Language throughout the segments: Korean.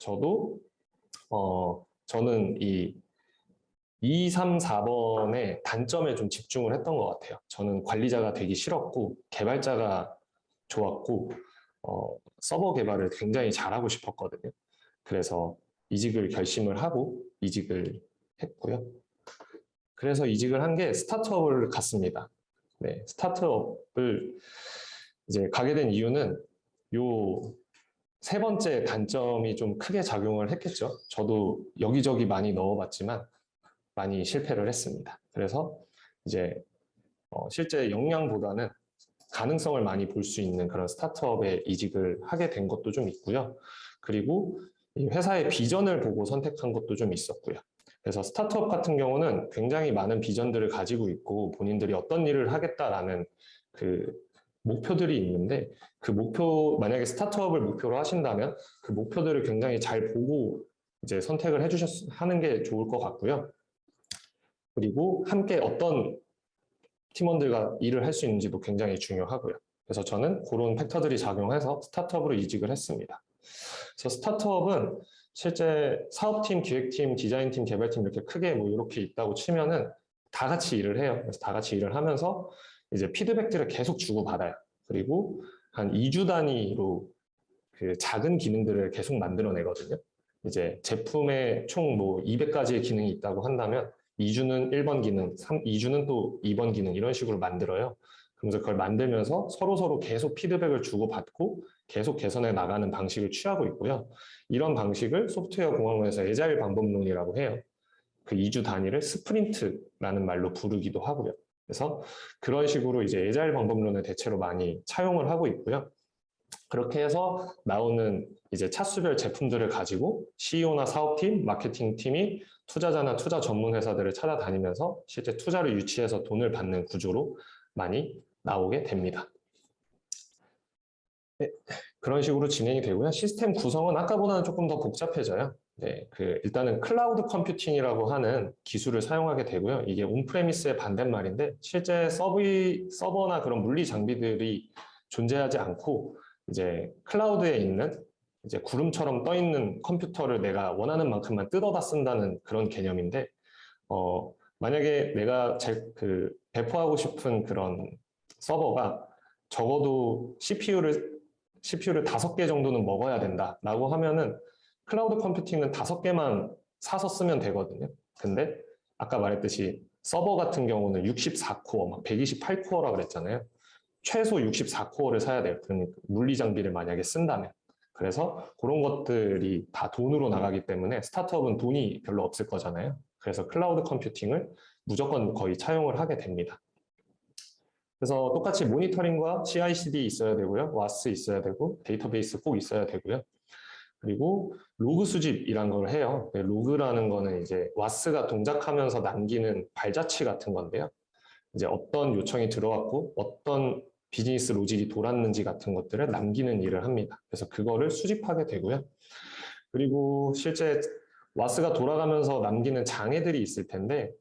저도 어 저는 이 2, 3, 4번의 단점에 좀 집중을 했던 것 같아요. 저는 관리자가 되기 싫었고 개발자가 좋았고 어, 서버 개발을 굉장히 잘하고 싶었거든요. 그래서 이직을 결심을 하고 이직을 했고요. 그래서 이직을 한 게 스타트업을 갔습니다. 네, 스타트업을 이제 가게 된 이유는 요 세 번째 단점이 좀 크게 작용을 했겠죠. 저도 여기저기 많이 넣어봤지만 많이 실패를 했습니다. 그래서 이제 어, 실제 역량보다는 가능성을 많이 볼 수 있는 그런 스타트업에 이직을 하게 된 것도 좀 있고요. 그리고 이 회사의 비전을 보고 선택한 것도 좀 있었고요. 그래서 스타트업 같은 경우는 굉장히 많은 비전들을 가지고 있고 본인들이 어떤 일을 하겠다라는 그 목표들이 있는데 그 목표 만약에 스타트업을 목표로 하신다면 그 목표들을 굉장히 잘 보고 이제 선택을 해주셨 하는 게 좋을 것 같고요. 그리고 함께 어떤 팀원들과 일을 할 수 있는지도 굉장히 중요하고요. 그래서 저는 그런 팩터들이 작용해서 스타트업으로 이직을 했습니다. 그래서 스타트업은 실제 사업팀, 기획팀, 디자인팀, 개발팀 이렇게 크게 뭐 이렇게 있다고 치면은 다 같이 일을 해요. 그래서 다 같이 일을 하면서 이제 피드백들을 계속 주고받아요. 그리고 한 2주 단위로 그 작은 기능들을 계속 만들어내거든요. 이제 제품에 총 뭐 200가지의 기능이 있다고 한다면 2주는 1번 기능, 3, 2주는 또 2번 기능 이런 식으로 만들어요. 그러면서 그걸 만들면서 서로 서로 계속 피드백을 주고받고 계속 개선해 나가는 방식을 취하고 있고요. 이런 방식을 소프트웨어 공학원에서 에자일 방법론이라고 해요. 그 2주 단위를 스프린트라는 말로 부르기도 하고요. 그래서 그런 식으로 이제 에자일 방법론을 대체로 많이 차용을 하고 있고요. 그렇게 해서 나오는 이제 차수별 제품들을 가지고 CEO나 사업팀, 마케팅팀이 투자자나 투자 전문 회사들을 찾아다니면서 실제 투자를 유치해서 돈을 받는 구조로 많이 나오게 됩니다. 네, 그런 식으로 진행이 되고요. 시스템 구성은 아까보다는 조금 더 복잡해져요. 네, 그 일단은 클라우드 컴퓨팅이라고 하는 기술을 사용하게 되고요. 이게 온프레미스의 반대말인데 실제 서비 서버나 그런 물리 장비들이 존재하지 않고 이제 클라우드에 있는 이제 구름처럼 떠 있는 컴퓨터를 내가 원하는 만큼만 뜯어다 쓴다는 그런 개념인데 어 만약에 내가 제, 그 배포하고 싶은 그런 서버가 적어도 CPU를 CPU를 다섯 개 정도는 먹어야 된다라고 하면은 클라우드 컴퓨팅은 다섯 개만 사서 쓰면 되거든요. 근데 아까 말했듯이 서버 같은 경우는 64코어, 막 128코어라 그랬잖아요. 최소 64코어를 사야 돼요. 그러니까 물리 장비를 만약에 쓴다면. 그래서 그런 것들이 다 돈으로 나가기 때문에 스타트업은 돈이 별로 없을 거잖아요. 그래서 클라우드 컴퓨팅을 무조건 거의 차용을 하게 됩니다. 그래서 똑같이 모니터링과 CI/CD 있어야 되고요. 와스 있어야 되고 데이터베이스 꼭 있어야 되고요. 그리고 로그 수집이란 걸 해요. 네, 로그라는 거는 이제 와스가 동작하면서 남기는 발자취 같은 건데요. 이제 어떤 요청이 들어왔고 어떤 비즈니스 로직이 돌았는지 같은 것들을 남기는 일을 합니다. 그래서 그거를 수집하게 되고요. 그리고 실제 와스가 돌아가면서 남기는 장애들이 있을 텐데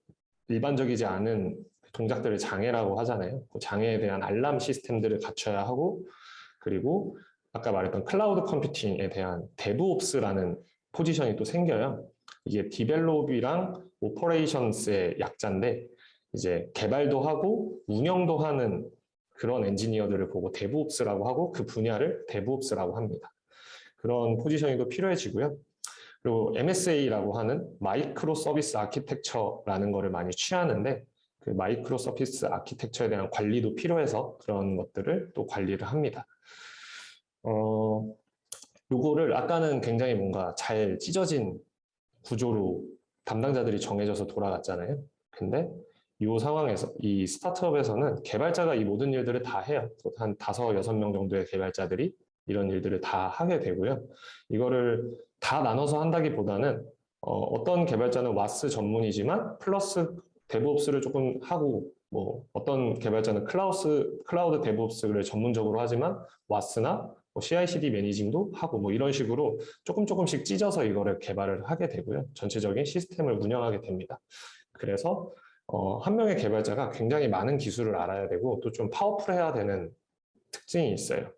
일반적이지 않은 동작들을 장애라고 하잖아요. 그 장애에 대한 알람 시스템들을 갖춰야 하고 그리고 아까 말했던 클라우드 컴퓨팅에 대한 데브옵스라는 포지션이 또 생겨요. 이게 디벨롭이랑 오퍼레이션스의 약자인데 이제 개발도 하고 운영도 하는 그런 엔지니어들을 보고 데브옵스라고 하고 그 분야를 데브옵스라고 합니다. 그런 포지션이 또 필요해지고요. 그리고 MSA라고 하는 마이크로 서비스 아키텍처라는 거를 많이 취하는데 그 마이크로 서비스 아키텍처에 대한 관리도 필요해서 그런 것들을 또 관리를 합니다. 어, 요거를 아까는 굉장히 뭔가 잘 찢어진 구조로 담당자들이 정해져서 돌아갔잖아요. 근데 이 상황에서 이 스타트업에서는 개발자가 이 모든 일들을 다 해요. 한 다섯 여섯 명 정도의 개발자들이 이런 일들을 다 하게 되고요. 이거를 다 나눠서 한다기보다는 어, 떤 개발자는 와스 전문이지만 플러스 데브옵스를 조금 하고 뭐 어떤 개발자는 클라우스 클라우드 데브옵스를 전문적으로 하지만 와스나 뭐 CI/CD 매니징도 하고 뭐 이런 식으로 조금 조금씩 찢어서 이거를 개발을 하게 되고요. 전체적인 시스템을 운영하게 됩니다. 그래서 어, 한 명의 개발자가 굉장히 많은 기술을 알아야 되고 또 좀 파워풀해야 되는 특징이 있어요.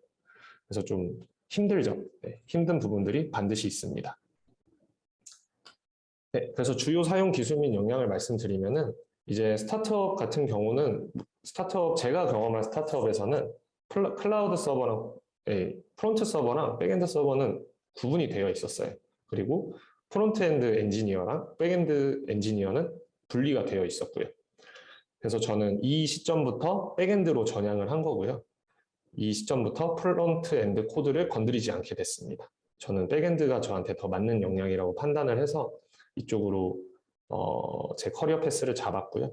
그래서 좀 힘들죠. 네, 힘든 부분들이 반드시 있습니다. 네, 그래서 주요 사용 기술 및 역량을 말씀드리면은 이제 스타트업 같은 경우는 스타트업 제가 경험한 스타트업에서는 클라- 클라우드 서버랑 예, 프론트 서버랑 백엔드 서버는 구분이 되어 있었어요. 그리고 프론트엔드 엔지니어랑 백엔드 엔지니어는 분리가 되어 있었고요. 그래서 저는 이 시점부터 백엔드로 전향을 한 거고요. 이 시점부터 프론트엔드 코드를 건드리지 않게 됐습니다. 저는 백엔드가 저한테 더 맞는 역량이라고 판단을 해서 이쪽으로 어, 제 커리어 패스를 잡았고요.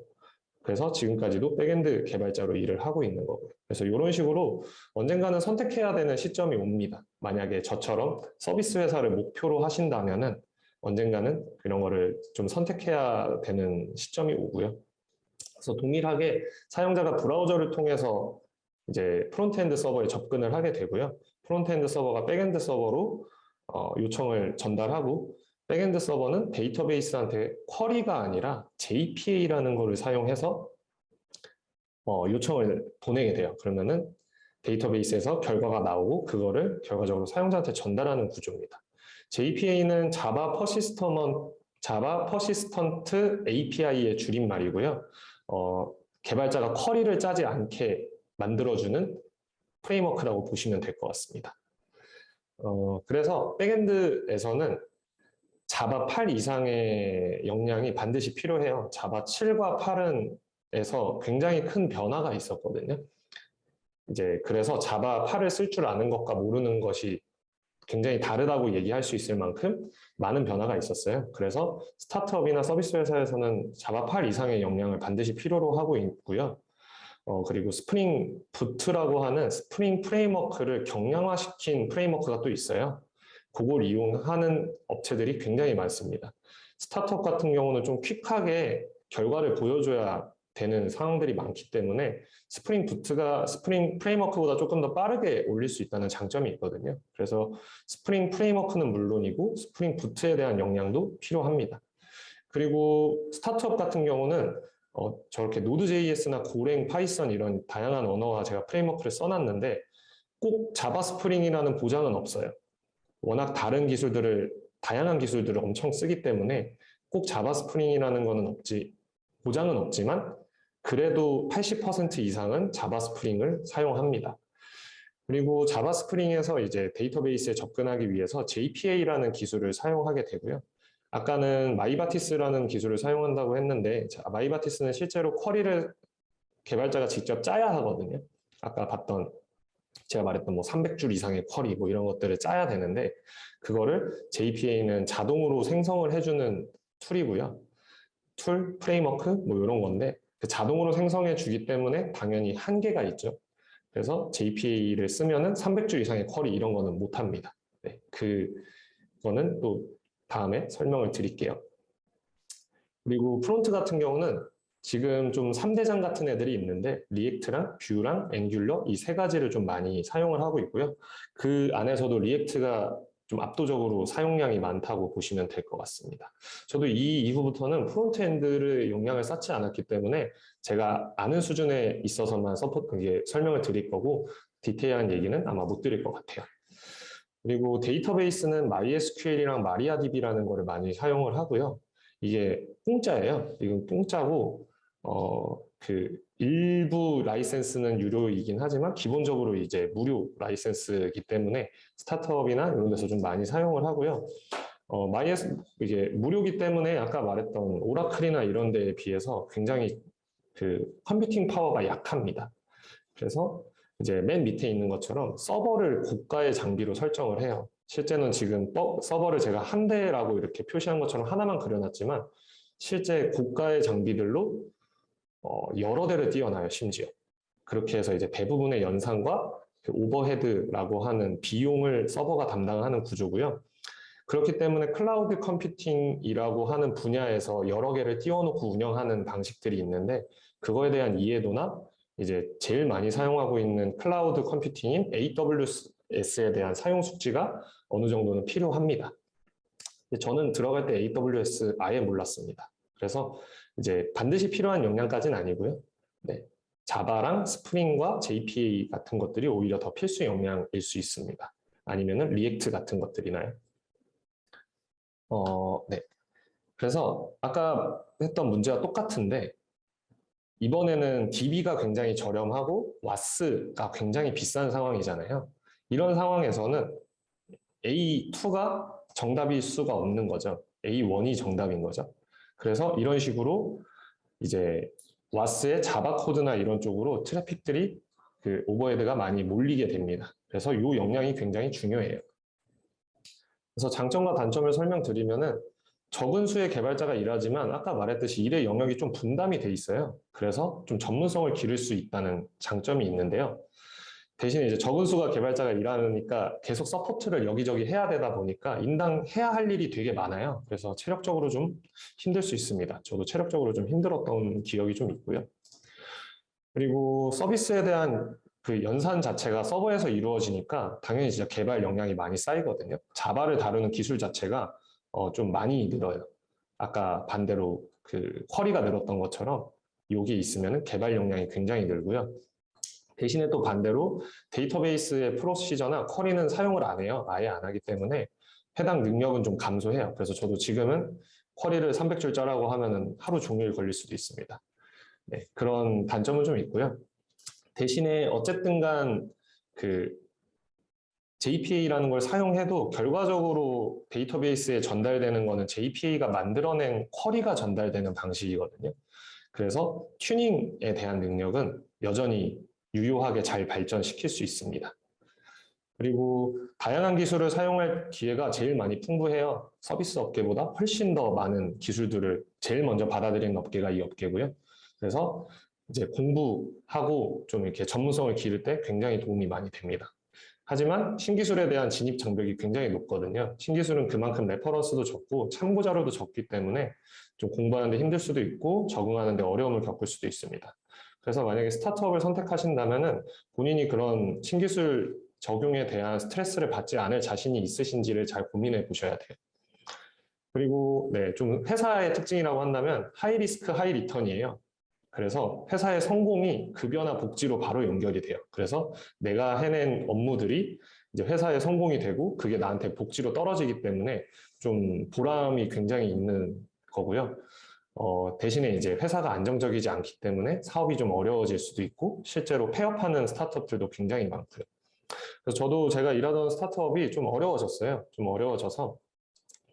그래서 지금까지도 백엔드 개발자로 일을 하고 있는 거고요. 그래서 이런 식으로 언젠가는 선택해야 되는 시점이 옵니다. 만약에 저처럼 서비스 회사를 목표로 하신다면 은 언젠가는 그런 거를 좀 선택해야 되는 시점이 오고요. 그래서 동일하게 사용자가 브라우저를 통해서 이제 프론트엔드 서버에 접근을 하게 되고요. 프론트엔드 서버가 백엔드 서버로 어, 요청을 전달하고 백엔드 서버는 데이터베이스한테 쿼리가 아니라 JPA라는 거를 사용해서 어, 요청을 보내게 돼요. 그러면은 데이터베이스에서 결과가 나오고 그거를 결과적으로 사용자한테 전달하는 구조입니다. JPA는 자바 퍼시스터먼 자바 퍼시스턴트 API의 줄임말이고요. 어, 개발자가 쿼리를 짜지 않게 만들어주는 프레임워크라고 보시면 될 것 같습니다. 어, 그래서 백엔드에서는 자바 8 이상의 역량이 반드시 필요해요. 자바 7과 8은 에서 굉장히 큰 변화가 있었거든요. 이제 그래서 자바 8을 쓸 줄 아는 것과 모르는 것이 굉장히 다르다고 얘기할 수 있을 만큼 많은 변화가 있었어요. 그래서 스타트업이나 서비스 회사에서는 자바 8 이상의 역량을 반드시 필요로 하고 있고요. 어, 그리고 스프링 부트라고 하는 스프링 프레임워크를 경량화시킨 프레임워크가 또 있어요. 그걸 이용하는 업체들이 굉장히 많습니다. 스타트업 같은 경우는 좀 퀵하게 결과를 보여줘야 되는 상황들이 많기 때문에 스프링 부트가 스프링 프레임워크보다 조금 더 빠르게 올릴 수 있다는 장점이 있거든요. 그래서 스프링 프레임워크는 물론이고 스프링 부트에 대한 역량도 필요합니다. 그리고 스타트업 같은 경우는 어, 저렇게 노드.js나 고랭, 파이썬 이런 다양한 언어와 제가 프레임워크를 써놨는데 꼭 자바 스프링이라는 보장은 없어요. 워낙 다른 기술들을 다양한 기술들을 엄청 쓰기 때문에 꼭 자바 스프링이라는 거는 없지 보장은 없지만 그래도 80% 이상은 자바 스프링을 사용합니다. 그리고 자바 스프링에서 이제 데이터베이스에 접근하기 위해서 JPA라는 기술을 사용하게 되고요. 아까는 마이바티스라는 기술을 사용한다고 했는데 자, 마이바티스는 실제로 쿼리를 개발자가 직접 짜야 하거든요. 아까 봤던 제가 말했던 뭐 300줄 이상의 쿼리 뭐 이런 것들을 짜야 되는데 그거를 JPA는 자동으로 생성을 해주는 툴이고요. 툴, 프레임워크 뭐 이런 건데 그 자동으로 생성해 주기 때문에 당연히 한계가 있죠. 그래서 JPA를 쓰면은 300줄 이상의 쿼리 이런 거는 못 합니다. 네, 그거는 또 다음에 설명을 드릴게요. 그리고 프론트 같은 경우는 지금 좀 3대장 같은 애들이 있는데 리액트랑 뷰랑 앵귤러 이 세 가지를 좀 많이 사용을 하고 있고요. 그 안에서도 리액트가 좀 압도적으로 사용량이 많다고 보시면 될 것 같습니다. 저도 이 이후부터는 프론트엔드를 용량을 쌓지 않았기 때문에 제가 아는 수준에 있어서만 서포트 그게 설명을 드릴 거고 디테일한 얘기는 아마 못 드릴 것 같아요. 그리고 데이터베이스는 MySQL이랑 MariaDB라는 거를 많이 사용을 하고요. 이게 공짜예요. 이건 공짜고 어, 그 일부 라이센스는 유료이긴 하지만 기본적으로 이제 무료 라이센스이기 때문에 스타트업이나 이런 데서 좀 많이 사용을 하고요. 어, 마이에스 이게 무료기 때문에 아까 말했던 오라클이나 이런 데에 비해서 굉장히 그 컴퓨팅 파워가 약합니다. 그래서 이제 맨 밑에 있는 것처럼 서버를 고가의 장비로 설정을 해요. 실제는 지금 서버를 제가 한 대라고 이렇게 표시한 것처럼 하나만 그려놨지만 실제 고가의 장비들로 어, 여러 대를 띄워놔요, 심지어. 그렇게 해서 이제 대부분의 연산과 그 오버헤드라고 하는 비용을 서버가 담당하는 구조고요. 그렇기 때문에 클라우드 컴퓨팅이라고 하는 분야에서 여러 개를 띄워놓고 운영하는 방식들이 있는데 그거에 대한 이해도나 이제 제일 많이 사용하고 있는 클라우드 컴퓨팅인 AWS에 대한 사용 숙지가 어느 정도는 필요합니다. 저는 들어갈 때 AWS 아예 몰랐습니다. 그래서 이제 반드시 필요한 역량까지는 아니고요. 네. 자바랑 스프링과 JPA 같은 것들이 오히려 더 필수 역량일 수 있습니다. 아니면은 리액트 같은 것들이나요. 어, 네. 그래서 아까 했던 문제와 똑같은데 이번에는 DB가 굉장히 저렴하고 와스가 굉장히 비싼 상황이잖아요. 이런 상황에서는 A2가 정답일 수가 없는 거죠. A1이 정답인 거죠. 그래서 이런 식으로 이제 와스의 자바 코드나 이런 쪽으로 트래픽들이 그 오버헤드가 많이 몰리게 됩니다. 그래서 이 역량이 굉장히 중요해요. 그래서 장점과 단점을 설명드리면은 적은 수의 개발자가 일하지만 아까 말했듯이 일의 영역이 좀 분담이 돼 있어요. 그래서 좀 전문성을 기를 수 있다는 장점이 있는데요. 대신에 이제 적은 수가 개발자가 일하니까 계속 서포트를 여기저기 해야 되다 보니까 인당 해야 할 일이 되게 많아요. 그래서 체력적으로 좀 힘들 수 있습니다. 저도 체력적으로 좀 힘들었던 기억이 좀 있고요. 그리고 서비스에 대한 그 연산 자체가 서버에서 이루어지니까 당연히 진짜 개발 역량이 많이 쌓이거든요. 자바를 다루는 기술 자체가 어, 좀 많이 늘어요. 아까 반대로 그 쿼리가 늘었던 것처럼 여기 있으면 개발 역량이 굉장히 늘고요. 대신에 또 반대로 데이터베이스의 프로시저나 쿼리는 사용을 안 해요. 아예 안 하기 때문에 해당 능력은 좀 감소해요. 그래서 저도 지금은 쿼리를 300줄 짜라고 하면은 하루 종일 걸릴 수도 있습니다. 네, 그런 단점은 좀 있고요. 대신에 어쨌든 간 그 JPA라는 걸 사용해도 결과적으로 데이터베이스에 전달되는 거는 JPA가 만들어낸 쿼리가 전달되는 방식이거든요. 그래서 튜닝에 대한 능력은 여전히 유효하게 잘 발전시킬 수 있습니다. 그리고 다양한 기술을 사용할 기회가 제일 많이 풍부해요. 서비스 업계보다 훨씬 더 많은 기술들을 제일 먼저 받아들이는 업계가 이 업계고요. 그래서 이제 공부하고 좀 이렇게 전문성을 기를 때 굉장히 도움이 많이 됩니다. 하지만 신기술에 대한 진입 장벽이 굉장히 높거든요. 신기술은 그만큼 레퍼런스도 적고 참고 자료도 적기 때문에 좀 공부하는데 힘들 수도 있고 적응하는데 어려움을 겪을 수도 있습니다. 그래서 만약에 스타트업을 선택하신다면은 본인이 그런 신기술 적용에 대한 스트레스를 받지 않을 자신이 있으신지를 잘 고민해 보셔야 돼요. 그리고 네, 좀 회사의 특징이라고 한다면 하이 리스크 하이 리턴이에요. 그래서 회사의 성공이 급여나 복지로 바로 연결이 돼요. 그래서 내가 해낸 업무들이 이제 회사의 성공이 되고 그게 나한테 복지로 떨어지기 때문에 좀 보람이 굉장히 있는 거고요. 어, 대신에 이제 회사가 안정적이지 않기 때문에 사업이 좀 어려워질 수도 있고 실제로 폐업하는 스타트업들도 굉장히 많고요. 그래서 저도 제가 일하던 스타트업이 좀 어려워졌어요. 좀 어려워져서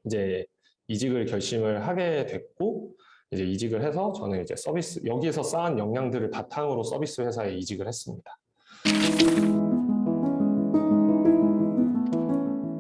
이제 이직을 결심을 하게 됐고 이제 이직을 해서 저는 이제 서비스 여기에서 쌓은 역량들을 바탕으로 서비스 회사에 이직을 했습니다.